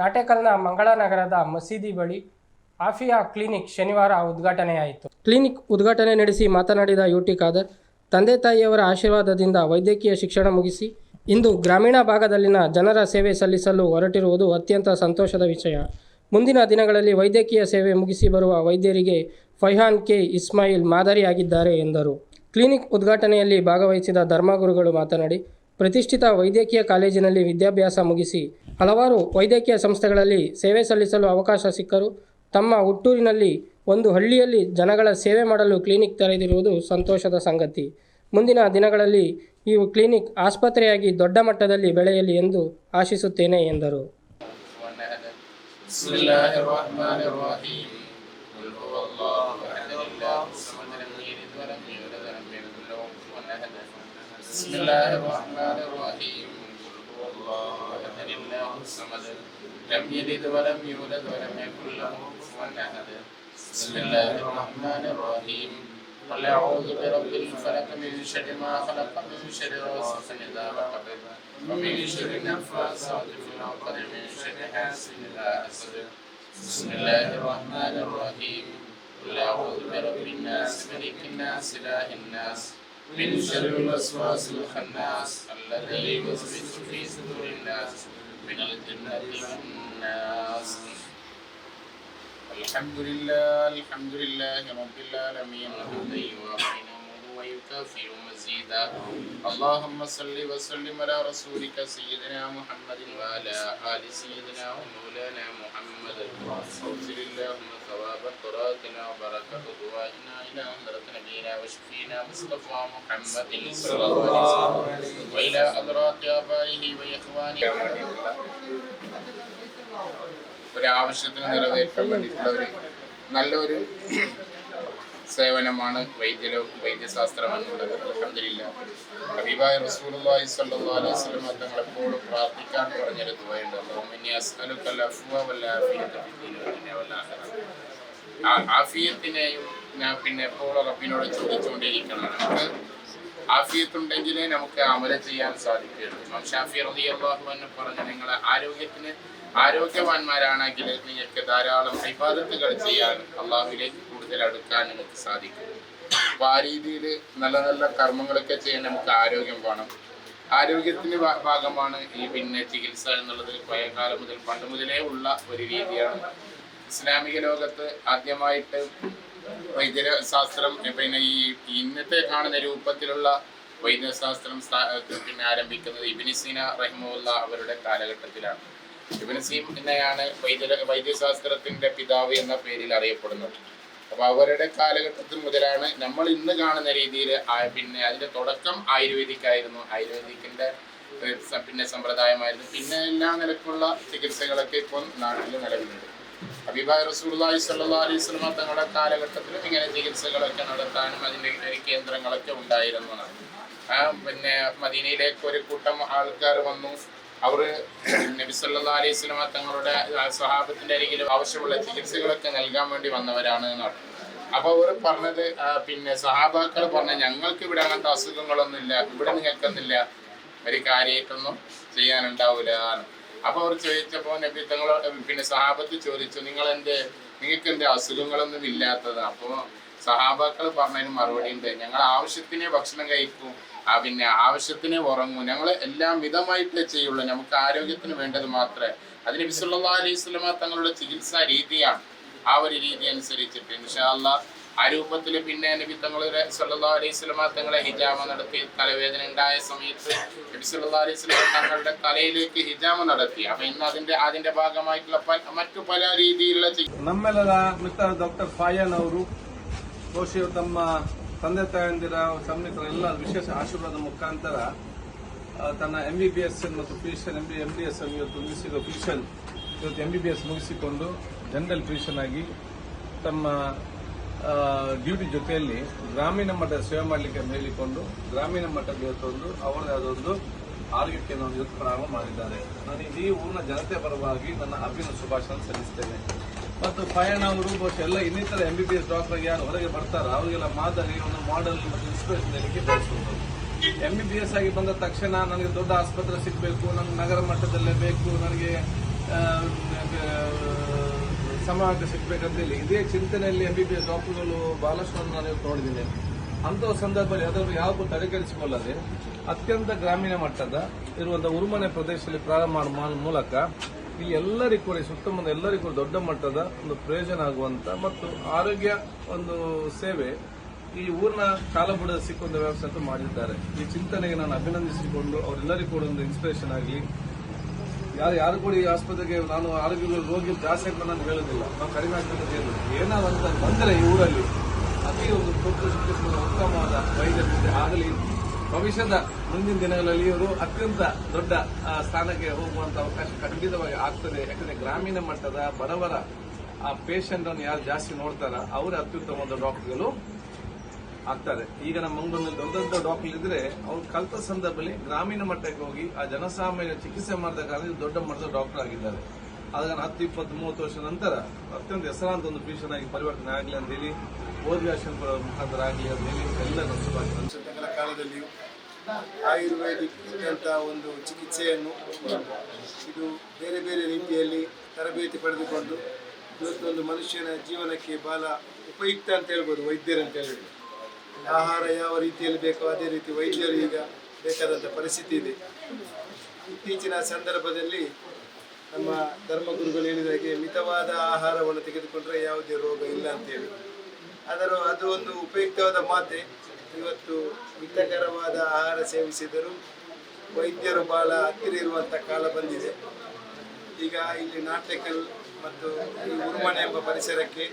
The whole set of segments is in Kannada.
ನಾಟೇಕಲ್ನ ಮಂಗಳನಗರದ ಮಸೀದಿ ಬಳಿ ಆಫಿಯಾ ಕ್ಲಿನಿಕ್ ಶನಿವಾರ ಉದ್ಘಾಟನೆಯಾಯಿತು. ಕ್ಲಿನಿಕ್ ಉದ್ಘಾಟನೆ ನಡೆಸಿ ಮಾತನಾಡಿದ ಯುಟಿ ಖಾದರ್, ತಂದೆ ತಾಯಿಯವರ ಆಶೀರ್ವಾದದಿಂದ ವೈದ್ಯಕೀಯ ಶಿಕ್ಷಣ ಮುಗಿಸಿ ಇಂದು ಗ್ರಾಮೀಣ ಭಾಗದಲ್ಲಿನ ಜನರ ಸೇವೆ ಸಲ್ಲಿಸಲು ಹೊರಟಿರುವುದು ಅತ್ಯಂತ ಸಂತೋಷದ ವಿಷಯ. ಮುಂದಿನ ದಿನಗಳಲ್ಲಿ ವೈದ್ಯಕೀಯ ಸೇವೆ ಮುಗಿಸಿ ಬರುವ ವೈದ್ಯರಿಗೆ ಫೈಹಾನ್ ಕೆ ಇಸ್ಮಾಯಿಲ್ ಮಾದರಿಯಾಗಿದ್ದಾರೆ ಎಂದರು. ಕ್ಲಿನಿಕ್ ಉದ್ಘಾಟನೆಯಲ್ಲಿ ಭಾಗವಹಿಸಿದ ಧರ್ಮಗುರುಗಳು ಮಾತನಾಡಿ, ಪ್ರತಿಷ್ಠಿತ ವೈದ್ಯಕೀಯ ಕಾಲೇಜಿನಲ್ಲಿ ವಿದ್ಯಾಭ್ಯಾಸ ಮುಗಿಸಿ ಹಲವಾರು ವೈದ್ಯಕೀಯ ಸಂಸ್ಥೆಗಳಲ್ಲಿ ಸೇವೆ ಸಲ್ಲಿಸಲು ಅವಕಾಶ ಸಿಕ್ಕರು ತಮ್ಮ ಹುಟ್ಟೂರಿನಲ್ಲಿ ಒಂದು ಹಳ್ಳಿಯಲ್ಲಿ ಜನಗಳ ಸೇವೆ ಮಾಡಲು ಕ್ಲಿನಿಕ್ ತೆರೆದಿರುವುದು ಸಂತೋಷದ ಸಂಗತಿ ಮುಂದಿನ ದಿನಗಳಲ್ಲಿ ಈ ಕ್ಲಿನಿಕ್ ಆಸ್ಪತ್ರೆಯಾಗಿ ದೊಡ್ಡ ಮಟ್ಟದಲ್ಲಿ ಬೆಳೆಯಲಿ ಎಂದು ಆಶಿಸುತ್ತೇನೆ ಎಂದರು بسم الله الرحمن الرحيم قل هو الله احد الله الصمد لم يلد ولم يولد ولم يكن له كفوا احد بسم الله الرحمن الرحيم قل اعوذ برب الفلق من شر ما خلق من شر غاسق اذا وقب ومن شر النفاثات في العقد من شر حاسد اذا حسد بسم الله الرحمن الرحيم قل اعوذ برب الناس ملك الناس اله الناس من شر الوسواس الخناس الذي يوسوس في صدور الناس من الجنة والناس الحمد لله الحمد لله رب العالمين حمدا يوافي نعمه ويكافئ مزيدا اللهم صل وسلم على رسولك سيدنا محمد وعلى ال سيدنا ومولانا محمد وشفينا مصطفى محمد صلى الله عليه وسلم والى حضرات ابائه واخوانه ഒരു ആവശ്യത്തിന് നിറവേറ്റാൻ വേണ്ടിയിട്ടുള്ള ഒരു നല്ലൊരു സേവനമാണ് വൈദ്യലോ വൈദ്യശാസ്ത്രം എന്നുള്ളത് അലഹമില്ല ഹബീബായ റസൂലുള്ളാഹി സ്വല്ലല്ലാഹു അലൈഹി വസല്ലം തങ്ങൾ എപ്പോഴും പ്രാർത്ഥിക്കാൻ പറഞ്ഞൊരു ദുആയുണ്ട് അല്ലാഹുമ്മ ഇന്നി അസ്അലുക്കൽ അഫ്വ വൽ ആഫിയത ഫിദ്ദീനി വൽ ദുനിയ വൽ ആഖിറ ആ- ആഫിയത്തിനെയും ഞാൻ പിന്നെ എപ്പോഴും റബ്ബിനോട് ചോദിച്ചുകൊണ്ടിരിക്കണം നമുക്ക് ആഫിയത്തുണ്ടെങ്കിലേ നമുക്ക് അമല ചെയ്യാൻ സാധിക്കുകയുള്ളൂ. ഇമാം ഷാഫി റളിയല്ലാഹു അൻഹു പറഞ്ഞ നിങ്ങളെ ആരോഗ്യത്തിന് ആരോഗ്യവാന്മാരാണെങ്കിൽ നിങ്ങൾക്ക് ധാരാളം ഇബാദത്തുകൾ ചെയ്യാൻ അള്ളാഹുവിലേക്ക് കൂടുതൽ അടുക്കാൻ നമുക്ക് സാധിക്കും. അപ്പൊ ആ രീതിയിൽ നല്ല നല്ല കർമ്മങ്ങളൊക്കെ ചെയ്യാൻ നമുക്ക് ആരോഗ്യം വേണം. ആരോഗ്യത്തിന് ഭാഗമാണ് ഈ പിന്നെ ചികിത്സ എന്നുള്ളത് പഴയകാലം മുതൽ പണ്ട് മുതലേ ഉള്ള ഒരു രീതിയാണ്. ഇസ്ലാമിക ലോകത്ത് ആദ്യമായിട്ട് വൈദ്യശാസ്ത്രം പിന്നെ ഈ ഇന്നത്തെ കാണുന്ന രൂപത്തിലുള്ള വൈദ്യശാസ്ത്രം പിന്നെ ആരംഭിക്കുന്നത് ഇബിനിസീന റഹിമുല്ല അവരുടെ കാലഘട്ടത്തിലാണ്. ഇബിനിസീനയാണ് വൈദ്യ വൈദ്യശാസ്ത്രത്തിന്റെ പിതാവ് എന്ന പേരിൽ അറിയപ്പെടുന്നത്. അപ്പൊ അവരുടെ കാലഘട്ടത്തിൽ മുതലാണ് നമ്മൾ ഇന്ന് കാണുന്ന രീതിയിൽ പിന്നെ അതിന്റെ തുടക്കം ആയുർവേദിക്കായിരുന്നു. ആയുർവേദിക്കിന്റെ പിന്നെ സമ്പ്രദായമായിരുന്നു. പിന്നെ എല്ലാ നിലക്കുള്ള ചികിത്സകളൊക്കെ ഇപ്പം നാട്ടിൽ നിലവിലുണ്ട്. ഹബീബായ് റസൂലുള്ളാഹി സല്ലാ അലൈഹി തങ്ങളുടെ കാലഘട്ടത്തിലും ഇങ്ങനെ ചികിത്സകളൊക്കെ നടത്താനും അതിന്റെ കേന്ദ്രങ്ങളൊക്കെ ഉണ്ടായിരുന്നതാണ് ആ പിന്നെ മദീനയിലേക്ക് ഒരു കൂട്ടം ആൾക്കാർ വന്നു. അവർ നബി സല്ലാ അലൈഹി സ്വലമ തങ്ങളുടെ സ്വഹാബത്തിന്റെ അരികിൽ ആവശ്യമുള്ള ചികിത്സകളൊക്കെ നൽകാൻ വേണ്ടി വന്നവരാണ് എന്നാണ് അപ്പോൾ അവർ പറഞ്ഞത് പിന്നെ സഹാബാക്കൾ പറഞ്ഞ ഞങ്ങൾക്ക് ഇവിടെ അങ്ങനത്തെ അസുഖങ്ങളൊന്നുമില്ല ഇവിടെ നിങ്ങൾക്കൊന്നുമില്ല. ഒരു കാര്യമായിട്ടൊന്നും ചെയ്യാനുണ്ടാവില്ല അപ്പൊ അവർ ചോദിച്ചപ്പോ നബി തങ്ങൾ പിന്നെ സഹാബത്ത് ചോദിച്ചു നിങ്ങൾ എന്റെ നിങ്ങൾക്ക് എന്റെ അസുഖങ്ങളൊന്നും ഇല്ലാത്തത്? അപ്പോ സഹാബാക്കൾ പറഞ്ഞതിന് മറുപടി ഉണ്ട്. ഞങ്ങൾ ആവശ്യത്തിന് ഭക്ഷണം കഴിക്കും. ആ പിന്നെ ആവശ്യത്തിന് ഉറങ്ങും. ഞങ്ങൾ എല്ലാം മിതമായിട്ടേ ചെയ്യുള്ളൂ. നമുക്ക് ആരോഗ്യത്തിന് വേണ്ടത് മാത്രമേ. അതിന് ബിസുല്ലാ അലൈഹി സ്വലമ തങ്ങളുടെ ചികിത്സാ രീതിയാണ്. ആ ഒരു രീതി അനുസരിച്ചിട്ട് ഇൻഷാല്ല ആ രൂപത്തിൽ പിന്നെ നബി തങ്ങളുടെ സല്ലല്ലാഹു അലൈഹി സ്വലമ തങ്ങളെ ഹിജാമ നടത്തി തലവേദന ഉണ്ടായ സമയത്ത് നബി സല്ലല്ലാഹു അലൈഹി സ്വലമ തങ്ങളുടെ തലയിലേക്ക് ഹിജാമ നടത്തി അപ്പൊ ഇന്ന് അതിന്റെ അതിന്റെ ഭാഗമായിട്ടുള്ള പല- മറ്റു പല രീതിയിലുള്ള ചികിത്സ ನಮ್ಮೆಲ್ಲರ ಮಿತ್ರ ಡಾಕ್ಟರ್ ಫಾಯನ್ ಅವರು ಬಹುಶಃ ತಮ್ಮ ತಂದೆ ತಾಯಂದಿರ ಸಂಬಂಧಿಕರ ಎಲ್ಲ ವಿಶೇಷ ಆಶೀರ್ವಾದ ಮುಖಾಂತರ ಆ, ತನ್ನ ಎಂ ಬಿ ಬಿ ಎಸ್ ಮತ್ತು physician M B M D S ಇವತ್ತು ಮುಗಿಸಿದ ಫಿಸಿಷಿಯನ್ ಇವತ್ತು ಎಂ ಬಿ ಬಿ ಎಸ್ ಮುಗಿಸಿಕೊಂಡು ಜನರಲ್ ಫಿಸಿಷಿಯನ್ ಆಗಿ ತಮ್ಮ ಡ್ಯೂಟಿ ಜೊತೆಯಲ್ಲಿ ಗ್ರಾಮೀಣ ಮಟ್ಟದ ಸೇವೆ ಮಾಡಲಿಕ್ಕೆ ಮೇಲಿಕೊಂಡು ಗ್ರಾಮೀಣ ಮಟ್ಟದ ಇವತ್ತೊಂದು ಅವರದೇ ಆದೊಂದು ಆರೋಗ್ಯಕ್ಕೆ ಇವತ್ತು ಪ್ರಾರಂಭ ಮಾಡಿದ್ದಾರೆ. ನಾನು ಇಡೀ ಊರಿನ ಜನತೆ ಪರವಾಗಿ ನನ್ನ ಅಭಿನ ಶುಭಾಶಯ ಸಲ್ಲಿಸ್ತೇನೆ. ಮತ್ತು ಪಯಣ ಅವರು ಬಹುಶಃ ಎಲ್ಲ ಇನ್ನಿತರ M B B S doctor ಯಾರು ಹೊರಗೆ ಬರ್ತಾರೋ ಅವರಿಗೆಲ್ಲ ಮಾದರಿ, ಒಂದು ಮಾಡೆಲ್ ಮತ್ತು ಇನ್ಸ್ಪಿರೇಷನ್ ನೀಡಲಿಕ್ಕೆ ಬಯಸುವುದು ಎಂ ಬಿ ಬಿ ಎಸ್ ಆಗಿ ಬಂದ ತಕ್ಷಣ ನನಗೆ ದೊಡ್ಡ ಆಸ್ಪತ್ರೆ ಸಿಗಬೇಕು ನನಗೆ ನಗರ ಮಟ್ಟದಲ್ಲೇ ಬೇಕು, ನನಗೆ ಸಮಾಜ ಸಿಗ್ಬೇಕಂತೇಳಿ ಇದೇ ಚಿಂತನೆಯಲ್ಲಿ ಎಂ ಬಿ ಬಿ ಎಸ್ ಡಾಕ್ಟರ್ಗಳು ಬಹಳಷ್ಟು ನಾನು ನೋಡಿದ್ದೀನಿ. ಅಂತಹ ಸಂದರ್ಭದಲ್ಲಿ ಅದರಲ್ಲಿ ಯಾವ ತಡೆಕೆಡಿಸಿಕೊಳ್ಳದೆ ಅತ್ಯಂತ ಗ್ರಾಮೀಣ ಮಟ್ಟದ ಇರುವಂತಹ ಉರುಮನೆ ಪ್ರದೇಶದಲ್ಲಿ ಪ್ರಾರಂಭ ಮಾಡುವ ಮೂಲಕ ಇಲ್ಲಿ ಎಲ್ಲರಿಗೂ ಕೂಡ, ಸುತ್ತಮುತ್ತ ಎಲ್ಲರಿಗೂ ಕೂಡ ದೊಡ್ಡ ಮಟ್ಟದ ಒಂದು ಪ್ರಯೋಜನ ಆಗುವಂತ ಮತ್ತು ಆರೋಗ್ಯ ಒಂದು ಸೇವೆ ಈ ಊರಿನ ಕಾಲಬುಡದ ಸಿಕ್ಕುವಂತ ವ್ಯವಸ್ಥೆ ಅಂತ ಮಾಡಿದ್ದಾರೆ. ಈ ಚಿಂತನೆಗೆ ನಾನು ಅಭಿನಂದಿಸಿಕೊಂಡು ಅವರೆಲ್ಲರಿಗೂ ಕೂಡ ಒಂದು ಇನ್ಸ್ಪಿರೇಷನ್ ಆಗಲಿ ಯಾರು ಯಾರು ಕೂಡ ಈ ಆಸ್ಪತ್ರೆಗೆ ನಾನು ಆರೋಗ್ಯದ ರೋಗಿ ಜಾಸ್ತಿ ಅಂತ ನಾನು ಹೇಳೋದಿಲ್ಲ. ನಾವು ಕಡಿಮೆ ಆಗ್ತದೆ ಅಂತ ಹೇಳೋದು ಬಂದರೆ ಈ ಊರಲ್ಲಿ ಅತಿ ಒಂದು ಉತ್ತಮವಾದ ವೈದ್ಯರಿದೆ ಆಗಲಿ. ಭವಿಷ್ಯದ ಮುಂದಿನ ದಿನಗಳಲ್ಲಿ ಇವರು ಅತ್ಯಂತ ದೊಡ್ಡ ಸ್ಥಾನಕ್ಕೆ ಹೋಗುವಂತ ಅವಕಾಶ ಖಂಡಿತವಾಗಿ ಆಗ್ತದೆ. ಯಾಕಂದ್ರೆ ಗ್ರಾಮೀಣ ಮಟ್ಟದ ಬಡವರ, ಆ ಪೇಷಂಟ್ ಅನ್ನು ಯಾರು ಜಾಸ್ತಿ ನೋಡ್ತಾರ, ಅವರೇ ಅತ್ಯುತ್ತಮವಾದ ಡಾಕ್ಟರ್ಗಳು ಆಗ್ತಾರೆ ಈಗ ನಮ್ಮ ಮಂಗಳೂರಿನಲ್ಲಿ ದೊಡ್ಡ ದೊಡ್ಡ ಡಾಕ್ಟರ್ ಇದ್ರೆ ಅವ್ರು ಕಲಿತ ಸಂದರ್ಭದಲ್ಲಿ ಗ್ರಾಮೀಣ ಮಟ್ಟಕ್ಕೆ ಹೋಗಿ ಆ ಜನಸಾಮಾನ್ಯ ಚಿಕಿತ್ಸೆ ಮಾಡಿದ ಕಾರಣ ದೊಡ್ಡ ಮಟ್ಟದ ಡಾಕ್ಟರ್ ಆಗಿದ್ದಾರೆ. ಆಗ ಹತ್ತು, ಇಪ್ಪತ್ತು, ಮೂವತ್ತು ವರ್ಷ ನಂತರ ಅತ್ಯಂತ ಹೆಸರಾಂತ ಒಂದು ಫಿಷನ್ ಆಗಿ ಪರಿವರ್ತನೆ ಆಗಲಿ ಅಂತ ಹೇಳಿ ಓದ್ವ್ಯಾಸನ್ ಮುಖಾಂತರ ಆಗಲಿ ಅಂತ ಹೇಳಿ ಎಲ್ಲ ಕಾಲದಲ್ಲಿಯೂ ಆಯುರ್ವೇದಿಕ್ ಅಂತ ಒಂದು ಚಿಕಿತ್ಸೆಯನ್ನು ಇದು ಬೇರೆ ಬೇರೆ ರೀತಿಯಲ್ಲಿ ತರಬೇತಿ ಪಡೆದುಕೊಂಡು ಇವತ್ತೊಂದು ಮನುಷ್ಯನ ಜೀವನಕ್ಕೆ ಬಹಳ ಉಪಯುಕ್ತ ಅಂತ ಹೇಳ್ಬೋದು ವೈದ್ಯರಂತ ಅಂತ ಆಹಾರ ಯಾವ ರೀತಿಯಲ್ಲಿ ಬೇಕೋ ಅದೇ ರೀತಿ ವೈದ್ಯರು ಈಗ ಬೇಕಾದಂಥ ಪರಿಸ್ಥಿತಿ ಇದೆ. ಇತ್ತೀಚಿನ ಸಂದರ್ಭದಲ್ಲಿ ನಮ್ಮ ಧರ್ಮಗುರುಗಳು ಹೇಳಿದ ಹಾಗೆ ಮಿತವಾದ ಆಹಾರವನ್ನು ತೆಗೆದುಕೊಂಡ್ರೆ ಯಾವುದೇ ರೋಗ ಇಲ್ಲ ಅಂತೇಳಿ ಅದರ ಅದು ಒಂದು ಉಪಯುಕ್ತವಾದ ಮಾತೆ ಇವತ್ತು ಹಿತಕರವಾದ ಆಹಾರ ಸೇವಿಸಿದರೂ ವೈದ್ಯರು ಬಹಳ ಹತ್ತಿರ ಇರುವಂಥ ಕಾಲ ಬಂದಿದೆ. ಈಗ ಇಲ್ಲಿ ನಾಟಕಲ್ ಮತ್ತು ಈ ಉರುಮನೆ ಎಂಬ ಪರಿಸರಕ್ಕೆ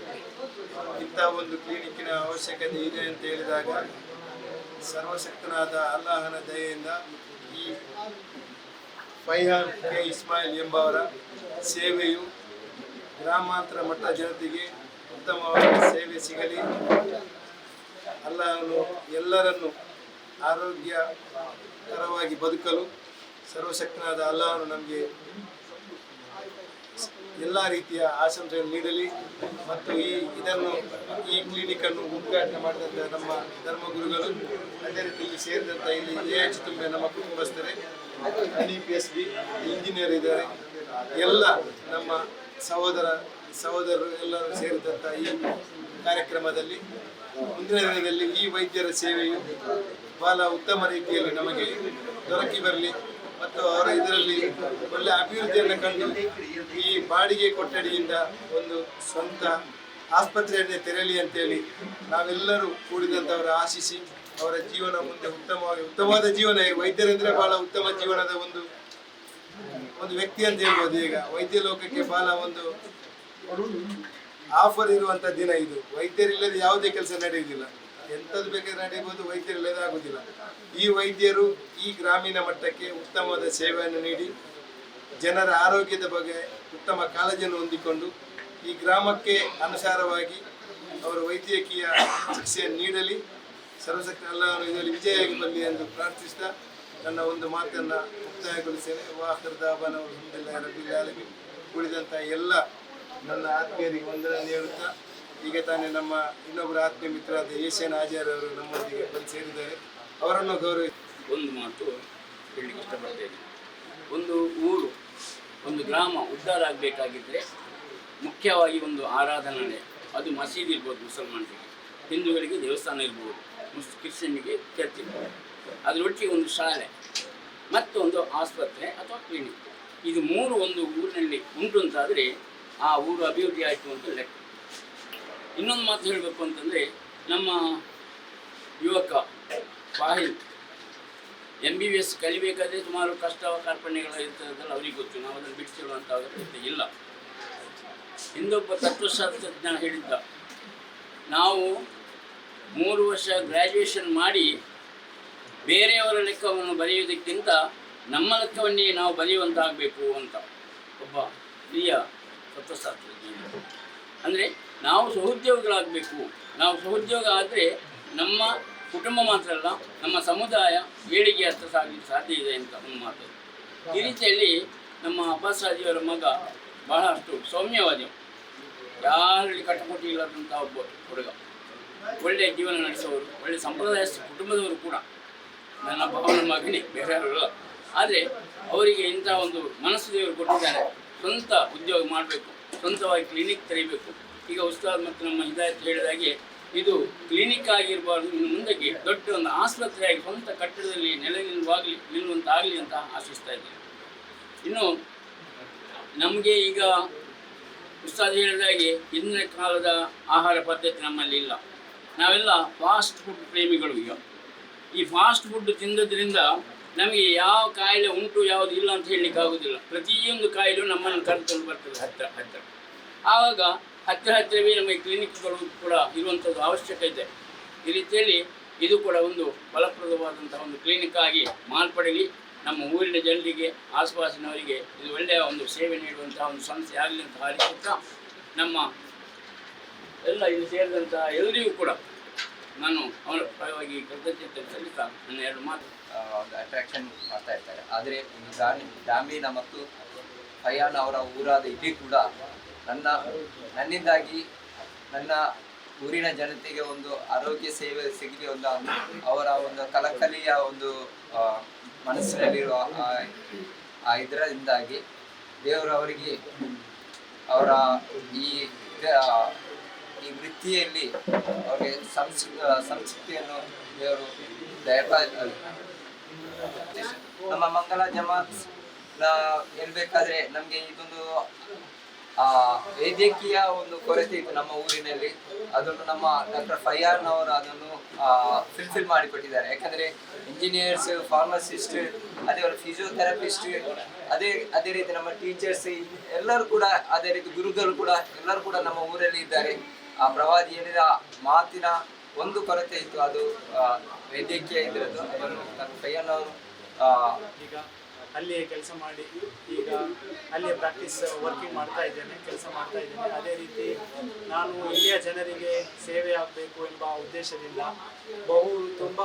ಇಂಥ ಒಂದು ಕ್ಲಿನಿಕ್ಕಿನ ಅವಶ್ಯಕತೆ ಇದೆ ಅಂತ ಹೇಳಿದಾಗ ಸರ್ವಶಕ್ತನಾದ ಅಲ್ಲಾಹನ ದಯೆಯಿಂದ ಈ ಫೈಹಾನ್ ಕೆ ಇಸ್ಮಾಯಿಲ್ ಎಂಬವರ ಸೇವೆಯು ಗ್ರಾಮಾಂತರ ಮಟ್ಟ ಜನತೆಗೆ ಉತ್ತಮವಾದ ಸೇವೆ ಸಿಗಲಿ. ಅಲ್ಲಾಹನು ಎಲ್ಲರನ್ನು ಆರೋಗ್ಯಕರವಾಗಿ ಬದುಕಲು ಸರ್ವಶಕ್ತನಾದ ಅಲ್ಲಾಹನು ನಮಗೆ ಎಲ್ಲ ರೀತಿಯ ಆಶಂಸೆಯನ್ನು ನೀಡಲಿ ಮತ್ತು ಈ ಇದನ್ನು, ಈ ಕ್ಲಿನಿಕ್ ಅನ್ನು ಉದ್ಘಾಟನೆ ಮಾಡಿದಂಥ ನಮ್ಮ ಧರ್ಮಗುರುಗಳು ಅದೇ ರೀತಿ ಇಲ್ಲಿ ಸೇರಿದಂಥ ಇಲ್ಲಿ ಎ ಎಚ್ ತುಂಬೆ ನಮ್ಮ ಕುಟುಂಬಸ್ಥರೇ D P S B engineer ಇದ್ದಾರೆ, ಎಲ್ಲ ನಮ್ಮ ಸಹೋದರ, ಸಹೋದರರು ಎಲ್ಲರೂ ಸೇರಿದಂತಹ ಈ ಕಾರ್ಯಕ್ರಮದಲ್ಲಿ, ಮುಂದಿನ ದಿನದಲ್ಲಿ ಈ ವೈದ್ಯರ ಸೇವೆಯು ಬಹಳ ಉತ್ತಮ ರೀತಿಯಲ್ಲಿ ನಮಗೆ ದೊರಕಿ ಬರಲಿ. ಮತ್ತು ಅವರ ಇದರಲ್ಲಿ ಒಳ್ಳೆ ಅಭಿವೃದ್ಧಿಯನ್ನು ಕಂಡು ಈ ಬಾಡಿಗೆ ಕೊಠಡಿಯಿಂದ ಒಂದು ಸ್ವಂತ ಆಸ್ಪತ್ರೆಯನ್ನೇ ತೆರಳಿ ಅಂತೇಳಿ ನಾವೆಲ್ಲರೂ ಕೂಡಿದಂಥವರ ಆಶಿಸಿ ಅವರ ಜೀವನ ಮುಂದೆ ಉತ್ತಮವಾಗಿ, ಉತ್ತಮವಾದ ಜೀವನ ವೈದ್ಯರೆಂದ್ರೆ ಬಹಳ ಉತ್ತಮ ಜೀವನದ ಒಂದು ಒಂದು ವ್ಯಕ್ತಿ ಅಂತ ಹೇಳ್ಬೋದು ಈಗ. ವೈದ್ಯ ಲೋಕಕ್ಕೆ ಬಹಳ ಒಂದು ಆಫರ್ ಇರುವಂತ ದಿನ ಇದು. ವೈದ್ಯರಿಲ್ಲದೆ ಯಾವುದೇ ಕೆಲಸ ನಡೆಯುವುದಿಲ್ಲ. ಎಂಥದ್ದು ಬೇಕಾದ್ರೆ ನಡೆಯಬಹುದು ವೈದ್ಯರಿಲ್ಲದೆ ಆಗುದಿಲ್ಲ ಈ ವೈದ್ಯರು ಈ ಗ್ರಾಮೀಣ ಮಟ್ಟಕ್ಕೆ ಉತ್ತಮವಾದ ಸೇವೆಯನ್ನು ನೀಡಿ, ಜನರ ಆರೋಗ್ಯದ ಬಗ್ಗೆ ಉತ್ತಮ ಕಾಳಜಿಯನ್ನು ಹೊಂದಿಕೊಂಡು, ಈ ಗ್ರಾಮಕ್ಕೆ ಅನುಸಾರವಾಗಿ ಅವರು ವೈದ್ಯಕೀಯ ಚಿಕಿತ್ಸೆಯನ್ನು ನೀಡಲಿ. ಸರ್ವಶಕ್ತಿ ಅಲ್ಲ ಇದರಲ್ಲಿ ವಿಜಯವಾಗಿ ಬರಲಿ ಎಂದು ಪ್ರಾರ್ಥಿಸ್ತಾ ನನ್ನ ಒಂದು ಮಾತನ್ನು ಮುಕ್ತಾಯಗೊಳಿಸಿದೆ ವಾಹರ್ದಾಬನ ರಬಿಲ್ ಉಳಿದಂಥ ಎಲ್ಲ ನನ್ನ ಆತ್ಮೀಯರಿಗೆ ವಂದನೆ ಹೇಳುತ್ತಾ ಈಗ ತಾನೇ ನಮ್ಮ ಇನ್ನೊಬ್ಬರ ಆತ್ಮೀಯ ಮಿತ್ರರಾದ ಏಷ್ಯನ್ ಆಚಾರ್ಯ ಅವರು ನಮ್ಮೊಂದಿಗೆ ಬಂದು ಸೇರಿದ್ದಾರೆ. ಅವರನ್ನು ಗೌರವಿಸಿ. ಒಂದು ಮಾತು ಹೇಳಲಿಕ್ಕೆ ಇಷ್ಟಪಡ್ತೇನೆ. ಒಂದು ಊರು, ಒಂದು ಗ್ರಾಮ ಉದ್ಧಾರ ಆಗಬೇಕಾಗಿದ್ದರೆ ಮುಖ್ಯವಾಗಿ ಒಂದು ಆರಾಧನಾಲಯ ಅದು ಮಸೀದಿ ಇರ್ಬೋದು ಮುಸಲ್ಮಾನರಿಗೆ. ಹಿಂದೂಗಳಿಗೆ ದೇವಸ್ಥಾನ ಇರ್ಬೋದು, ಮುಸ್ ಕ್ರಿಶ್ಚಿಯನ್ಗೆ ಚರ್ಚ್ ಇರ್ಬೋದು. ಅದರೊಟ್ಟಿಗೆ ಒಂದು ಶಾಲೆ, ಮತ್ತೊಂದು ಆಸ್ಪತ್ರೆ ಅಥವಾ ಕ್ಲಿನಿಕ್. ಇದು ಮೂರು ಒಂದು ಊರಿನಲ್ಲಿ ಉಂಟು ಅಂತಾದರೆ ಆ ಊರು ಅಭಿವೃದ್ಧಿ ಆಯಿತು ಅಂತ ಲೆಕ್ಕ. ಇನ್ನೊಂದು ಮಾತು ಹೇಳಬೇಕು ಅಂತಂದರೆ, ನಮ್ಮ ಯುವಕ Vahil M B B S ಕಲಿಬೇಕಾದ್ರೆ ಸುಮಾರು ಕಷ್ಟ ಕಾರ್ಪಣ್ಯಗಳು ಇರ್ತದಲ್ಲ ಅವ್ರಿಗೆ ಗೊತ್ತು. ನಾವು ಅದನ್ನು ಬಿಡಿಸಿರುವಂಥ ಅಗತ್ಯತೆ ಇಲ್ಲ. ಹಿಂದೊಬ್ಬ ತತ್ವಶಾಸ್ತ್ರಜ್ಞ ಹೇಳಿದ್ದ, ನಾವು ಮೂರು ವರ್ಷ ಗ್ರ್ಯಾಜುಯೇಷನ್ ಮಾಡಿ ಬೇರೆಯವರ ಲೆಕ್ಕವನ್ನು ಬರೆಯುವುದಕ್ಕಿಂತ ನಮ್ಮ ಲೆಕ್ಕವನ್ನೇ ನಾವು ಬರೆಯುವಂತಾಗಬೇಕು ಅಂತ ಒಬ್ಬ ಹಿರಿಯ ತತ್ವಶಾಸ್ತ್ರಜ್ಞ. ಅಂದರೆ ನಾವು ಸಹೋದ್ಯೋಗಿಗಳಾಗಬೇಕು. ನಾವು ಸಹೋದ್ಯೋಗ ಆದರೆ ನಮ್ಮ ಕುಟುಂಬ ಮಾತ್ರ ಅಲ್ಲ, ನಮ್ಮ ಸಮುದಾಯ ಏಳಿಗೆ ಹತ್ರ ಸಾಗಲಿಕ್ಕೆ ಸಾಧ್ಯ ಇದೆ ಅಂತ ಒಂದು ಮಾತು. ಈ ರೀತಿಯಲ್ಲಿ ನಮ್ಮ ಅಬ್ಬಾಸಾಜಿಯವರ ಮಗ ಬಹಳಷ್ಟು ಸೌಮ್ಯವಾದಿ. ಯಾರಲ್ಲಿ ಕಟ್ಟಕೊಟ್ಟಿ ಇಲ್ಲದಂಥ ಒಬ್ಬ ಹುಡುಗ. ಒಳ್ಳೆಯ ಜೀವನ ನಡೆಸೋರು ಒಳ್ಳೆಯ ಸಂಪ್ರದಾಯ ಕುಟುಂಬದವರು ಕೂಡ. ನನ್ನ ಭಾವನ ಮಗನೇ ಬೇರೆ ಆದರೆ ಅವರಿಗೆ ಇಂಥ ಒಂದು ಮನಸ್ಸು ದೇವರು ಕೊಟ್ಟಿದ್ದಾರೆ. ಸ್ವಂತ ಉದ್ಯೋಗ ಮಾಡಬೇಕು, ಸ್ವಂತವಾಗಿ ಕ್ಲಿನಿಕ್ ತೆರೀಬೇಕು. ಈಗ ಉಸ್ತಾದ್ ಮತ್ತು ನಮ್ಮ ಹಿದಾಯತ್ ಹೇಳಿದಾಗೆ ಇದು ಕ್ಲಿನಿಕ್ ಆಗಿರಬಾರ್ದು, ಇನ್ನು ಮುಂದಕ್ಕೆ ದೊಡ್ಡ ಒಂದು ಆಸ್ಪತ್ರೆಯಾಗಿ ಸ್ವಂತ ಕಟ್ಟಡದಲ್ಲಿ ನೆಲೆ ನಿಲ್ಲುವಾಗಲಿ ನಿಲ್ಲುವಂತಾಗಲಿ ಅಂತ ಆಶಿಸ್ತಾ ಇದ್ದೇನೆ. ಇನ್ನು ನಮಗೆ ಈಗ ಉಸ್ತಾದ್ ಹೇಳಿದಾಗೆ ಹಿಂದಿನ ಕಾಲದ ಆಹಾರ ಪದ್ಧತಿ ನಮ್ಮಲ್ಲಿ ಇಲ್ಲ. ನಾವೆಲ್ಲ ಫಾಸ್ಟ್ ಫುಡ್ ಪ್ರೇಮಿಗಳು ಈಗ. ಈ ಫಾಸ್ಟ್ ಫುಡ್ ತಿಂದದ್ರಿಂದ ನಮಗೆ ಯಾವ ಕಾಯಿಲೆ ಉಂಟು, ಯಾವುದು ಇಲ್ಲ ಅಂತ ಹೇಳಲಿಕ್ಕೆ ಆಗೋದಿಲ್ಲ ಪ್ರತಿಯೊಂದು ಕಾಯಿಲೆ ನಮ್ಮನ್ನು ಕರೆದುಕೊಂಡು ಬರ್ತದೆ ಹತ್ತಿರ ಹತ್ತಿರ ಆವಾಗ ಹತ್ತಿರ ಹತ್ತಿರವೇ ನಮಗೆ ಕ್ಲಿನಿಕ್ಗಳು ಕೂಡ ಇರುವಂಥದ್ದು ಅವಶ್ಯಕ ಇದೆ. ಈ ರೀತಿಯಲ್ಲಿ ಇದು ಕೂಡ ಒಂದು ಫಲಪ್ರದವಾದಂತಹ ಒಂದು ಕ್ಲಿನಿಕ್ ಆಗಿ ಮಾರ್ಪಡಲಿ. ನಮ್ಮ ಊರಿನ ಜನರಿಗೆ, ಆಸುಪಾಸಿನವರಿಗೆ ಇದು ಒಳ್ಳೆಯ ಒಂದು ಸೇವೆ ನೀಡುವಂತಹ ಒಂದು ಸಂಸ್ಥೆ ಆಗಲಿ ಅಂತ ಹಾರಿಸುತ್ತಾ ನಮ್ಮ ಎಲ್ಲ ಇಲ್ಲಿ ಸೇರಿದಂತಹ ಎಲ್ಲರಿಗೂ ಕೂಡ ನಾನು ಅವರ ಪರವಾಗಿ ಕೃತಜ್ಞತೆ ಸಲ್ಲಿಸ್ತಾ ನನ್ನ ಎರಡು ಮಾತು. ಒಂದು ಅಟ್ರಾಕ್ಷನ್ ಮಾಡ್ತಾ ಇರ್ತಾರೆ ಆದರೆ ಗ್ರಾಮೀಣ ಮತ್ತು ಫಯಾನ್ ಅವರ ಊರಾದ ಇಲ್ಲಿ ಕೂಡ ನನ್ನ, ನನ್ನಿಂದಾಗಿ ನನ್ನ ಊರಿನ ಜನತೆಗೆ ಒಂದು ಆರೋಗ್ಯ ಸೇವೆ ಸಿಗಲಿ ಒಂದು ಅವರ ಒಂದು ಕಲಕಲಿಯ ಒಂದು ಮನಸ್ಸಿನಲ್ಲಿರುವ, ಆ- ಇದರಿಂದಾಗಿ ದೇವರು ಅವರಿಗೆ ಅವರ ಈ ಈ ವೃತ್ತಿಯಲ್ಲಿ ಅವರಿಗೆ ಸಂಸ್ ಸಂಸ್ಕೃತಿಯನ್ನು ದೇವರು ದಯಪ ನಮ್ಮ ಮಂಗಲ ಜಮಾತ್ ಹೇಳ್ಬೇಕಾದ್ರೆ ನಮಗೆ ಇದೊಂದು ಆ ವೈದ್ಯಕೀಯ ಒಂದು ಕೊರತೆ ಇತ್ತು ನಮ್ಮ ಊರಿನಲ್ಲಿ. ಅದನ್ನು ನಮ್ಮ ಡಾಕ್ಟರ್ ಫೈಯಾರ್ನವರು ಅದನ್ನು ಫಿಲ್ಫಿಲ್ ಮಾಡಿಕೊಟ್ಟಿದ್ದಾರೆ. ಯಾಕಂದ್ರೆ ಇಂಜಿನಿಯರ್ಸ್ ಫಾರ್ಮಸಿಸ್ಟ್ ಅದೇ ಫಿಸಿಯೋಥೆರಪಿಸ್ಟ್ ಅದೇ ಅದೇ ರೀತಿ ನಮ್ಮ ಟೀಚರ್ಸ್ ಎಲ್ಲರೂ ಕೂಡ ಅದೇ ರೀತಿ ಗುರುಗಳು ಕೂಡ ಎಲ್ಲರೂ ಕೂಡ ನಮ್ಮ ಊರಲ್ಲಿ ಇದ್ದಾರೆ. ಆ ಪ್ರವಾದಿ ಹೇಳಿದ ಮಾತಿನ ಒಂದು ಕೊರತೆ ಇತ್ತು ಅದು ವೈದ್ಯಕೀಯ ಇದರದ್ದು. ಅದನ್ನು ಡಾಕ್ಟರ್ ಆ, ಈಗ ಅಲ್ಲಿಯೇ ಕೆಲಸ ಮಾಡಿ, ಈಗ ಅಲ್ಲಿಯೇ ಪ್ರಾಕ್ಟೀಸ್ ವರ್ಕಿಂಗ್ ಮಾಡ್ತಾ ಇದ್ದೇನೆ, ಕೆಲಸ ಮಾಡ್ತಾ ಇದ್ದೇನೆ. ಅದೇ ರೀತಿ ನಾನು ಇಲ್ಲಿಯ ಜನರಿಗೆ ಸೇವೆ ಆಗಬೇಕು ಎಂಬ ಉದ್ದೇಶದಿಂದ ಬಹು ತುಂಬ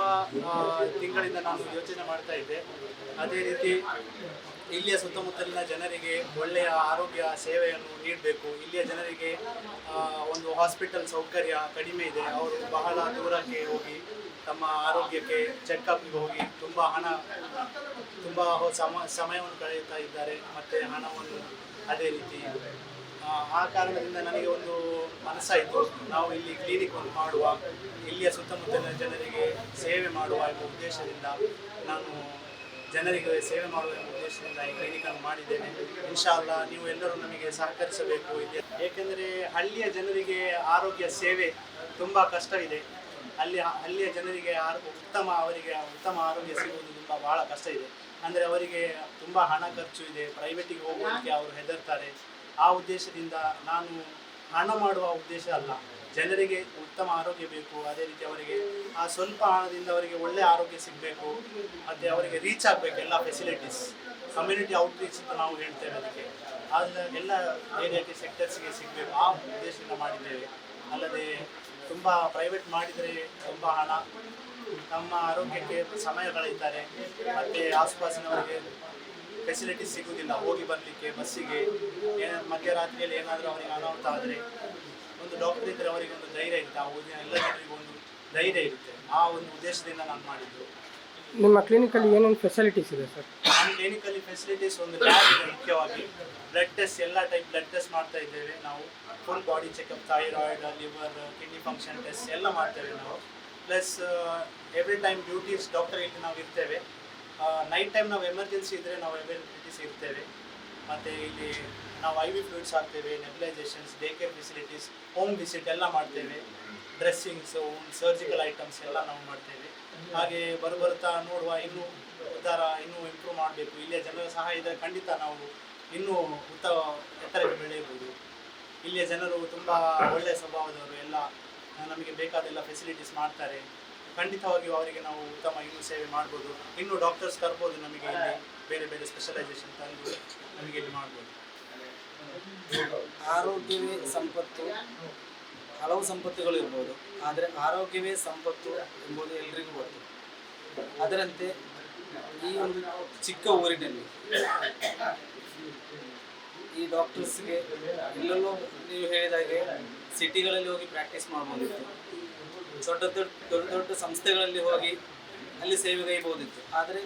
ತಿಂಗಳಿಂದ ನಾನು ಯೋಚನೆ ಮಾಡ್ತಾ ಇದ್ದೆ. ಅದೇ ರೀತಿ ಇಲ್ಲಿಯ ಸುತ್ತಮುತ್ತಲಿನ ಜನರಿಗೆ ಒಳ್ಳೆಯ ಆರೋಗ್ಯ ಸೇವೆಯನ್ನು ನೀಡಬೇಕು. ಇಲ್ಲಿಯ ಜನರಿಗೆ ಒಂದು ಹಾಸ್ಪಿಟಲ್ ಸೌಕರ್ಯ ಕಡಿಮೆ ಇದೆ. ಅವರು ಬಹಳ ದೂರಕ್ಕೆ ಹೋಗಿ ತಮ್ಮ ಆರೋಗ್ಯಕ್ಕೆ ಚೆಕಪ್ಗೆ ಹೋಗಿ ತುಂಬ ಹಣ ತುಂಬ ಸಮ ಸಮಯವನ್ನು ಕಳೆಯುತ್ತಾ ಇದ್ದಾರೆ ಮತ್ತು ಹಣವನ್ನು ಅದೇ ರೀತಿ ಆ, ಕಾರಣದಿಂದ ನನಗೆ ಒಂದು ಮನಸ್ಸಾಯಿತು. ನಾವು ಇಲ್ಲಿ ಕ್ಲಿನಿಕ್ ಒಂದು ಮಾಡುವ ಇಲ್ಲಿಯ ಸುತ್ತಮುತ್ತಲಿನ ಜನರಿಗೆ ಸೇವೆ ಮಾಡುವ ಎಂಬ ಉದ್ದೇಶದಿಂದ ನಾನು ಜನರಿಗೆ ಸೇವೆ ಮಾಡುವ ಎಂಬ ಉದ್ದೇಶದಿಂದ ಈ ಕ್ಲಿನಿಕನ್ನು ಮಾಡಿದ್ದೇನೆ. ಇನ್ಶಾಲ್ಲ ನೀವು ಎಲ್ಲರೂ ನಮಗೆ ಸಹಕರಿಸಬೇಕು. ಇದೆ ಏಕೆಂದರೆ ಹಳ್ಳಿಯ ಜನರಿಗೆ ಆರೋಗ್ಯ ಸೇವೆ ತುಂಬ ಕಷ್ಟವಿದೆ. ಅಲ್ಲಿ ಅಲ್ಲಿಯ ಜನರಿಗೆ ಉತ್ತಮ ಅವರಿಗೆ ಉತ್ತಮ ಆರೋಗ್ಯ ಸಿಗುವುದು ತುಂಬ ಬಹಳ ಕಷ್ಟ ಇದೆ. ಅಂದರೆ ಅವರಿಗೆ ತುಂಬ ಹಣ ಖರ್ಚು ಇದೆ ಪ್ರೈವೇಟಿಗೆ ಹೋಗೋದಕ್ಕೆ ಅವರು ಹೆದರ್ತಾರೆ. ಆ ಉದ್ದೇಶದಿಂದ ನಾನು ಹಣ ಮಾಡುವ ಉದ್ದೇಶ ಅಲ್ಲ. ಜನರಿಗೆ ಉತ್ತಮ ಆರೋಗ್ಯ ಬೇಕು, ಅದೇ ರೀತಿ ಅವರಿಗೆ ಆ ಸ್ವಲ್ಪ ಹಣದಿಂದ ಅವರಿಗೆ ಒಳ್ಳೆ ಆರೋಗ್ಯ ಸಿಗಬೇಕು, ಮತ್ತು ಅವರಿಗೆ ರೀಚ್ ಆಗಬೇಕು ಎಲ್ಲ ಫೆಸಿಲಿಟೀಸ್ ಕಮ್ಯುನಿಟಿ ಔಟ್ರೀಚ್ ಅಂತ ನಾವು ಹೇಳ್ತೇವೆ ಅದಕ್ಕೆ. ಅಲ್ಲ ಎಲ್ಲ ಏರಿಯಾಕ್ಕೆ ಸೆಕ್ಟರ್ಸ್ಗೆ ಸಿಗಬೇಕು, ಆ ಉದ್ದೇಶದಿಂದ ಮಾಡಿದ್ದೇವೆ. ಅಲ್ಲದೆ ತುಂಬ ಪ್ರೈವೇಟ್ ಮಾಡಿದರೆ ತುಂಬ ಹಣ. ನಮ್ಮ ಆರೋಗ್ಯಕ್ಕೆ ಸಮಯ ಕಳೆಯುತ್ತಾರೆ ಮತ್ತು ಆಸುಪಾಸಿನವರಿಗೆ ಫೆಸಿಲಿಟೀಸ್ ಸಿಗುವುದಿಲ್ಲ. ಹೋಗಿ ಬರಲಿಕ್ಕೆ, ಬಸ್ಸಿಗೆ, ಏನ, ಮಧ್ಯರಾತ್ರಿಯಲ್ಲಿ ಏನಾದರೂ ಅವರಿಗೆ ಅನಾಹುತ ಆದರೆ ಒಂದು ಡಾಕ್ಟರ್ ಇದ್ದರೆ ಅವರಿಗೆ ಒಂದು ಧೈರ್ಯ ಇರುತ್ತೆ. ಆ ಊರಿನ ಎಲ್ಲ ಜನರಿಗೂ ಒಂದು ಧೈರ್ಯ ಇರುತ್ತೆ. ಆ ಒಂದು ಉದ್ದೇಶದಿಂದ ನಾನು ಮಾಡಿದ್ದು. ನಿಮ್ಮ ಕ್ಲಿನಿಕಲ್ಲಿ ಏನೇನು ಫೆಸಿಲಿಟೀಸ್ ಇದೆ ಸರ್ ನಮ್ಮ ಕ್ಲಿನಿಕಲ್ಲಿ ಫೆಸಿಲಿಟೀಸ್ ಒಂದು ಮುಖ್ಯವಾಗಿ. ಬ್ಲಡ್ ಟೆಸ್ಟ್ ಎಲ್ಲ ಟೈಪ್ ಬ್ಲಡ್ ಟೆಸ್ಟ್ ಮಾಡ್ತಾ ಇದ್ದೇವೆ ನಾವು. Full body checkup thyroid liver kidney function test ಎಲ್ಲ ಮಾಡ್ತೇವೆ ನಾವು. Plus every time duties doctor ಇಲ್ಲಿ ನಾವು ಇರ್ತೇವೆ. ನೈಟ್ ಟೈಮ್ ನಾವು ಎಮರ್ಜೆನ್ಸಿ ಇದ್ದರೆ ನಾವು ಅವೈಲಬಿಲಿಟೀಸ್ ಇರ್ತೇವೆ. ಮತ್ತು ಇಲ್ಲಿ ನಾವು ಐ ವಿ ಫ್ಲೂಯಿಡ್ಸ್ ಹಾಕ್ತೇವೆ nebulisations day care facilities home visit ಎಲ್ಲ ಮಾಡ್ತೇವೆ. ಡ್ರೆಸ್ಸಿಂಗ್ಸು ಸರ್ಜಿಕಲ್ ಐಟಮ್ಸ್ ಎಲ್ಲ ನಾವು ಮಾಡ್ತೇವೆ. ಹಾಗೆ ಬರು ಬರ್ತಾ ನೋಡುವ ಇನ್ನೂ ಉದ್ಧಾರ ಇನ್ನೂ ಇಂಪ್ರೂವ್ ಮಾಡಬೇಕು. ಇಲ್ಲಿಯ ಜನರ ಸಹಾಯದ ಖಂಡಿತ ನಾವು ಇನ್ನೂ ಉತ್ತಮ ಎತ್ತರಕ್ಕೆ ಬೆಳೆಯಬಹುದು. ಇಲ್ಲಿಯ ಜನರು ತುಂಬ ಒಳ್ಳೆಯ ಸ್ವಭಾವದವರು, ಎಲ್ಲ ನಮಗೆ ಬೇಕಾದೆಲ್ಲ ಫೆಸಿಲಿಟೀಸ್ ಮಾಡ್ತಾರೆ. ಖಂಡಿತವಾಗಿಯೂ ಅವರಿಗೆ ನಾವು ಉತ್ತಮ ಇನ್ನೂ ಸೇವೆ ಮಾಡ್ಬೋದು. ಇನ್ನೂ ಡಾಕ್ಟರ್ಸ್ ಕರ್ಬೋದು ನಮಗೆ ಇಲ್ಲಿ. ಬೇರೆ ಬೇರೆ ಸ್ಪೆಷಲೈಸೇಷನ್ ತಂದು ನಮಗೆ ಇಲ್ಲಿ ಮಾಡ್ಬೋದು. ಆರೋಗ್ಯವೇ ಸಂಪತ್ತು. ಹಲವು ಸಂಪತ್ತುಗಳು ಇರ್ಬೋದು. ಆದರೆ ಆರೋಗ್ಯವೇ ಸಂಪತ್ತು ಎಂಬುದು ಎಲ್ರಿಗೂ ಗೊತ್ತು. ಅದರಂತೆ ಈ ಒಂದು ಚಿಕ್ಕ ಊರಿನಲ್ಲಿ ಈ ಡಾಕ್ಟರ್ಸ್ಗೆ ಎಲ್ಲೆಲ್ಲೋ ನೀವು ಹೇಳಿದಾಗೆ ಸಿಟಿಗಳಲ್ಲಿ ಹೋಗಿ ಪ್ರಾಕ್ಟೀಸ್ ಮಾಡ್ಬೋದಿತ್ತು. ದೊಡ್ಡ ದೊಡ್ಡ ದೊಡ್ಡ ದೊಡ್ಡ ಸಂಸ್ಥೆಗಳಲ್ಲಿ ಹೋಗಿ ಅಲ್ಲಿ ಸೇವೆಗೈಬೋದಿತ್ತು ಆದರೆ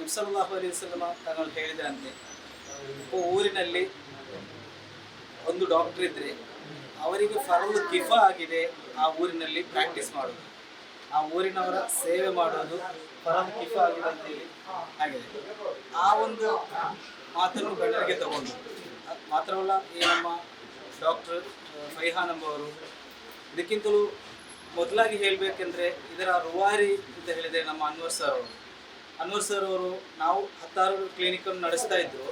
ನಬ್ಸಲ್ಲಾಹು ಅಲಿ ವಸಲ್ಲಮ ತಗೊಂಡು ಹೇಳಿದಂತೆ ಊರಿನಲ್ಲಿ ಒಂದು ಡಾಕ್ಟರ್ ಇದ್ರೆ ಅವರಿಗೆ ಫರ್ದು ಕಿಫ ಆಗಿದೆ, ಆ ಊರಿನಲ್ಲಿ ಪ್ರಾಕ್ಟೀಸ್ ಮಾಡೋದು ಆ ಊರಿನವರ ಸೇವೆ ಮಾಡೋದು ಫರದ್ ಕಿಫ ಆಗಿದೆ ಅಂತೇಳಿ ಆಗಿದೆ ಆ ಒಂದು ಮಾತನ್ನು ಗಣನೆಗೆ ತಗೊಂಡು. ಮಾತ್ರವಲ್ಲ, ಈ ನಮ್ಮ ಡಾಕ್ಟರ್ ಫೈಹಾನ್ ಎಂಬವರು ಇದಕ್ಕಿಂತಲೂ ಮೊದಲಾಗಿ ಹೇಳಬೇಕೆಂದರೆ ಇದರ ರುವಾರಿ ಅಂತ ಹೇಳಿದರೆ ನಮ್ಮ ಅನ್ವರ್ ಸರ್ ಅವರು. ಅನ್ವರ್ ಸರ್ ಅವರು ನಾವು ಹತ್ತಾರು ಕ್ಲಿನಿಕನ್ನು ನಡೆಸ್ತಾ ಇದ್ದರು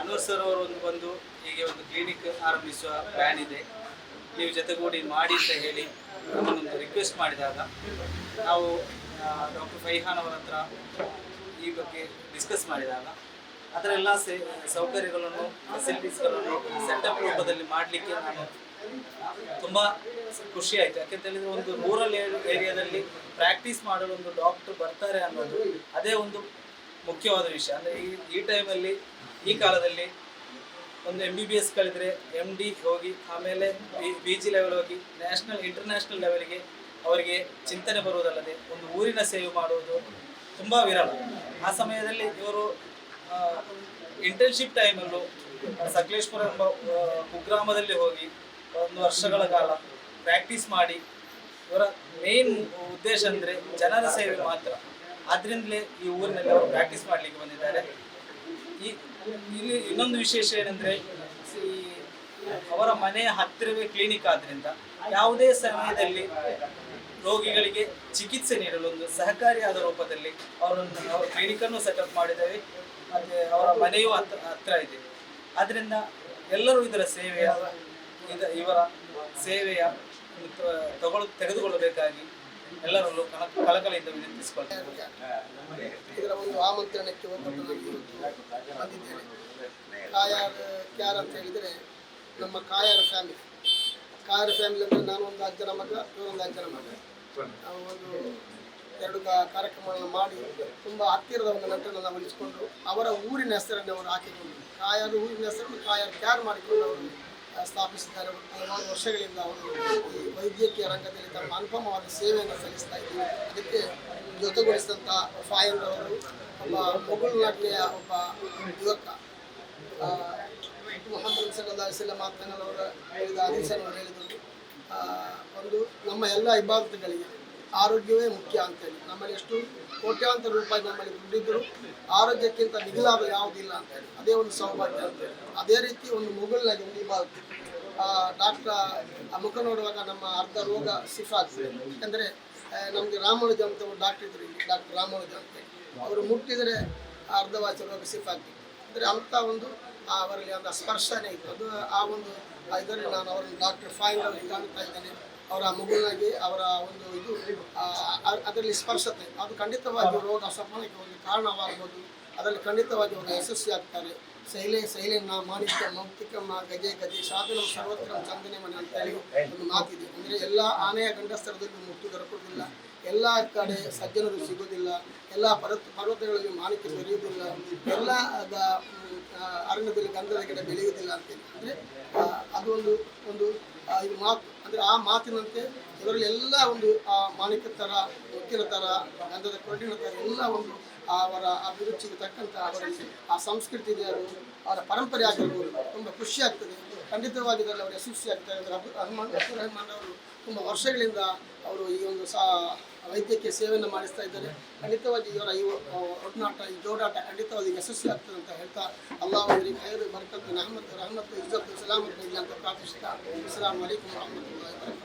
ಅನ್ವರ್ ಸರ್ ಅವರು ಒಂದು ಬಂದು ಹೀಗೆ ಒಂದು ಕ್ಲಿನಿಕ್ ಆರಂಭಿಸುವ ಪ್ಲ್ಯಾನ್ ಇದೆ. ನೀವು ಜೊತೆಗೂಡಿ ಮಾಡಿ ಅಂತ ಹೇಳಿ ನಮ್ಮನ್ನೊಂದು ರಿಕ್ವೆಸ್ಟ್ ಮಾಡಿದಾಗ ನಾವು ಡಾಕ್ಟರ್ ಫೈಹಾನ್ ಅವರ ಹತ್ರ ಈ ಬಗ್ಗೆ ಡಿಸ್ಕಸ್ ಮಾಡಿದಾಗ ಅದರ ಎಲ್ಲ ಸೇ, ಸೌಕರ್ಯಗಳನ್ನು ಫೆಸಿಲಿಟೀಸ್ಗಳನ್ನು ಸೆಟಪ್ ರೂಪದಲ್ಲಿ ಮಾಡಲಿಕ್ಕೆ ನಾನು ತುಂಬ ಖುಷಿ ಆಯಿತು. ಯಾಕೆಂತ ಹೇಳಿದ್ರೆ ಒಂದು ರೂರಲ್ ಏರಿಯಾದಲ್ಲಿ ಪ್ರಾಕ್ಟೀಸ್ ಮಾಡಲು ಒಂದು ಡಾಕ್ಟರ್ ಬರ್ತಾರೆ ಅನ್ನೋದು ಅದೇ ಒಂದು ಮುಖ್ಯವಾದ ವಿಷಯ. ಅಂದರೆ ಈ ಈ ಟೈಮಲ್ಲಿ ಈ ಕಾಲದಲ್ಲಿ ಒಂದು ಎಂ ಬಿ ಬಿ ಎಸ್ ಕಲಿತರೆ ಎಂ ಡಿ ಹೋಗಿ ಆಮೇಲೆ ಬಿ ಜಿ ಲೆವೆಲ್ ಹೋಗಿ ನ್ಯಾಷನಲ್ ಇಂಟರ್ನ್ಯಾಷನಲ್ ಲೆವೆಲ್ಗೆ ಅವರಿಗೆ ಚಿಂತನೆ ಬರುವುದಲ್ಲದೆ ಒಂದು ಊರಿನ ಸೇವೆ ಮಾಡುವುದು ತುಂಬ ವಿರಳ. ಆ ಸಮಯದಲ್ಲಿ ಇವರು ಇಂಟರ್ನ್ಶಿಪ್ ಟೈಮಲ್ಲೂ ಸಕಲೇಶ್ಪುರ ಎಂಬ ಕುಗ್ರಾಮದಲ್ಲಿ ಹೋಗಿ ಒಂದು ವರ್ಷಗಳ ಕಾಲ ಪ್ರಾಕ್ಟೀಸ್ ಮಾಡಿ ಇವರ ಮೇನ್ ಉದ್ದೇಶ ಅಂದರೆ ಜನರ ಸೇವೆ ಮಾತ್ರ. ಆದ್ರಿಂದಲೇ ಈ ಊರಿನಲ್ಲಿ ಅವರು ಪ್ರಾಕ್ಟೀಸ್ ಮಾಡಲಿಕ್ಕೆ ಬಂದಿದ್ದಾರೆ. ಈ ಇಲ್ಲಿ ಇನ್ನೊಂದು ವಿಶೇಷ ಏನಂದ್ರೆ, ಈ ಅವರ ಮನೆಯ ಹತ್ತಿರವೇ ಕ್ಲಿನಿಕ್ ಆದ್ರಿಂದ ಯಾವುದೇ ಸಮಯದಲ್ಲಿ ರೋಗಿಗಳಿಗೆ ಚಿಕಿತ್ಸೆ ನೀಡಲು ಒಂದು ಸಹಕಾರಿಯಾದ ರೂಪದಲ್ಲಿ ಅವರನ್ನು, ಅವರ ಕ್ಲಿನಿಕನ್ನು ಸೆಟಪ್ ಮಾಡಿದ್ದೇವೆ. ಮತ್ತೆ ಅವರ ಮನೆಯೂ ಹತ್ರ ಹತ್ರ ಇದೆ. ಆದ್ರಿಂದ ಎಲ್ಲರೂ ಇದರ ಸೇವೆಯ, ಇದ, ಇವರ ಸೇವೆಯ ತಗೊಳ್ ತೆಗೆದುಕೊಳ್ಳಬೇಕಾಗಿ ಎಲ್ಲರಲ್ಲೂ ಕಳಕಳಿಯಿಂದ ವಿನಂತಿಸಿಕೊಳ್ತೇನೆ. ಇದರ ಒಂದು ಆಮಂತ್ರಣಕ್ಕೆ ಬಂದಿದ್ದೇನೆ. ಕಾಯಾರ್, ಕ್ಯಾರ್ ಅಂತ ಹೇಳಿದರೆ ನಮ್ಮ ಕಾಯಾರ ಫ್ಯಾಮಿಲಿ ಕಾಯಾರ ಫ್ಯಾಮಿಲಿ ಅಂದರೆ ನಾನು ಒಂದು ಅಜ್ಜನ ಮಗ ಇವರೊಂದು ಅಜ್ಜನ ಮಗ. ನಾವು ಒಂದು ಎರಡು ಕಾರ್ಯಕ್ರಮಗಳನ್ನು ಮಾಡಿ ತುಂಬ ಹತ್ತಿರದ ಒಂದು ನಂಟರನ್ನು ಉಳಿಸಿಕೊಂಡು ಅವರ ಊರಿನ ಹೆಸರನ್ನು ಅವರು ಹಾಕಿಕೊಂಡು, ಕಾಯಾರು ಊರಿನ ಹೆಸರನ್ನು ಕಾಯಾರು, ಕ್ಯಾರ್ ಮಾಡಿಕೊಂಡು ಅವರು ಸ್ಥಾಪಿಸಿದ್ದಾರೆ. ಹಲವಾರು ವರ್ಷಗಳಿಂದ ಅವರು ಈ ವೈದ್ಯಕೀಯ ರಂಗದಲ್ಲಿ ತಮ್ಮ ಅನುಪಮವಾದ ಸೇವೆಯನ್ನು ಸಲ್ಲಿಸ್ತಾ ಇದ್ದರು. ಅದಕ್ಕೆ ಜೊತೆಗೊಳಿಸಿದಂಥ ಫಾಯಲ್ ಅವರು ಒಬ್ಬ ಮೊಘಲ್ ನಾಟ್ಯ ಒಬ್ಬ ಯುವಕ. ಮೊಹಮ್ಮದ್ ವಸಲ್ಲಂ ಮಾತನಾಡೋರು ಹೇಳಿದ ಅವರು ಹೇಳಿದರು. ಒಂದು ನಮ್ಮ ಎಲ್ಲ ಇಬಾದತುಗಳಿಗೆ ಆರೋಗ್ಯವೇ ಮುಖ್ಯ ಅಂತೇಳಿ. ನಮ್ಮಲ್ಲಿ ಎಷ್ಟು ಕೋಟ್ಯಾಂತರ ರೂಪಾಯಿ ನಮ್ಮಲ್ಲಿ ದುಡ್ಡಿದ್ದರು ಆರೋಗ್ಯಕ್ಕಿಂತ ಮಿಗಿಲಾದ ಯಾವುದಿಲ್ಲ ಅಂತೇಳಿ ಅದೇ ಒಂದು ಸೌಭಾಗ್ಯ ಅದೇ ರೀತಿ ಒಂದು ಮುಗುಲ್ನಾಗಿ ಒಂದು ಡಾಕ್ಟರ್ ಡಾಕ್ಟ್ರ ಮುಖ ನೋಡುವಾಗ ನಮ್ಮ ಅರ್ಧ ರೋಗ ಸಿಫಾಗ್ತದೆ ಯಾಕಂದರೆ ನಮಗೆ ರಾಮಾನುಜ ಅಂತ ಒಂದು ಡಾಕ್ಟರ್ ಇದ್ರು ಡಾಕ್ಟರ್ ರಾಮಾನುಜ ಅಂತ ಅವರು ಮುಟ್ಟಿದರೆ ಅರ್ಧವಾಚ ರೋಗ ಸಿಫಾಗ್ತದೆ ಅಂದರೆ ಅಂಥ ಒಂದು ಅವರಲ್ಲಿ ಒಂದು ಸ್ಪರ್ಶನೇ ಇತ್ತು. ಅದು ಆ ಒಂದು ಇದರಲ್ಲಿ ನಾನು ಅವರನ್ನು ಡಾಕ್ಟರ್ ಫೈನಲ್ ಕಾಣ್ತಾ ಇದ್ದೇನೆ. ಅವರ ಮಗುವಿನಾಗಿ ಅವರ ಒಂದು ಇದು ಅದರಲ್ಲಿ ಸ್ಪರ್ಶತೆ. ಅದು ಖಂಡಿತವಾಗಿ ರೋಗ ಸಫಲಕ್ಕೆ ಒಂದು ಕಾರಣವಾಗಬಹುದು ಅದರಲ್ಲಿ ಖಂಡಿತವಾಗಿ ಅವರು ಯಶಸ್ವಿ ಆಗ್ತಾರೆ. ಶೈಲೆ ಶೈಲೆಯನ್ನ ಮಾಣಿಕ್ಯ ಮೌಕ್ತಿಕಮ್ಮ ಗಜೆ ಗಜೆ ಸಾಧನ ಸರ್ವತ್ರ ಚಂದನೆ ಮನೆ ಅಂತೇಳಿ ಒಂದು ಮಾತಿದೆ. ಅಂದರೆ ಎಲ್ಲ ಆನೆಯ ಗಂಡಸ್ತರದಲ್ಲಿ ಮುಟ್ಟು ದೊರಕುವುದಿಲ್ಲ. ಎಲ್ಲ ಕಡೆ ಸಜ್ಜನರು ಸಿಗುವುದಿಲ್ಲ ಎಲ್ಲ ಪರ್ವತ, ಪರ್ವತಗಳಲ್ಲಿ ಮಾಣಿಕ್ಯ ದೊರೆಯುವುದಿಲ್ಲ ಎಲ್ಲ ಅರಣ್ಯದಲ್ಲಿ ಗಂಧದ ಗಿಡ ಬೆಳೆಯುವುದಿಲ್ಲ ಅಂತ ಅಂದರೆ ಅದೊಂದು, ಒಂದು ಇದು ಮಾತು. ಅಂದರೆ ಆ ಮಾತಿನಂತೆ ಇದರಲ್ಲಿ ಎಲ್ಲ ಒಂದು, ಆ, ಮಾಣಿಕ್ಯ ಥರ ಮುತ್ತಿನ ಥರ, ಗಂಧದ ಕೊರಡಿನ ಥರ ಎಲ್ಲ ಒಂದು ಅವರ ಅಭಿರುಚಿಗೆ ತಕ್ಕಂಥ ಅವರಲ್ಲಿ ಆ ಸಂಸ್ಕೃತಿ ಇದೆ ಅದು, ಅವರ ಪರಂಪರೆ ಆಗಿರ್ಬೋದು, ತುಂಬ ಖುಷಿ ಆಗ್ತದೆ. ಖಂಡಿತವಾಗಿ ಅವರು ಯಶಸ್ವಿ ಆಗ್ತಾರೆ. ಅಂದರೆ ಅಬ್ದುಲ್ ರಹಮಾನ್ ಅಬ್ದುಲ್ ರಹಮಾನ್ ಅವರು ತುಂಬ ವರ್ಷಗಳಿಂದ ಅವರು ಈ ಒಂದು ಸಾ ವೈದ್ಯಕೀಯ ಸೇವೆಯನ್ನು ಮಾಡಿಸ್ತಾ ಇದ್ದಾರೆ. ಖಂಡಿತವಾಗಿ ಇವರ ಈ ಒಡನಾಟ, ಈ ಜೋಡಾಟ ಖಂಡಿತವಾಗಿ ಯಶಸ್ವಿ ಆಗ್ತದೆ ಅಂತ ಹೇಳ್ತಾ ಅಲ್ಲಾ ಅವರಿಗೆ ಖೈರು ಬರ್ಕತ್ತು ನಹಮತ್, ರಹಮತ್ ಇಜ್ಜತ್ತು ಸಲಾಮತ್ ಇಲ್ಲ ಅಂತ ಪ್ರಾರ್ಥಿಸ್ತಾ ಅಸ್ಲಾಂ ಅಲೈಕುಮ್ ವರಹಮತುಲ್ಲಾಹಿ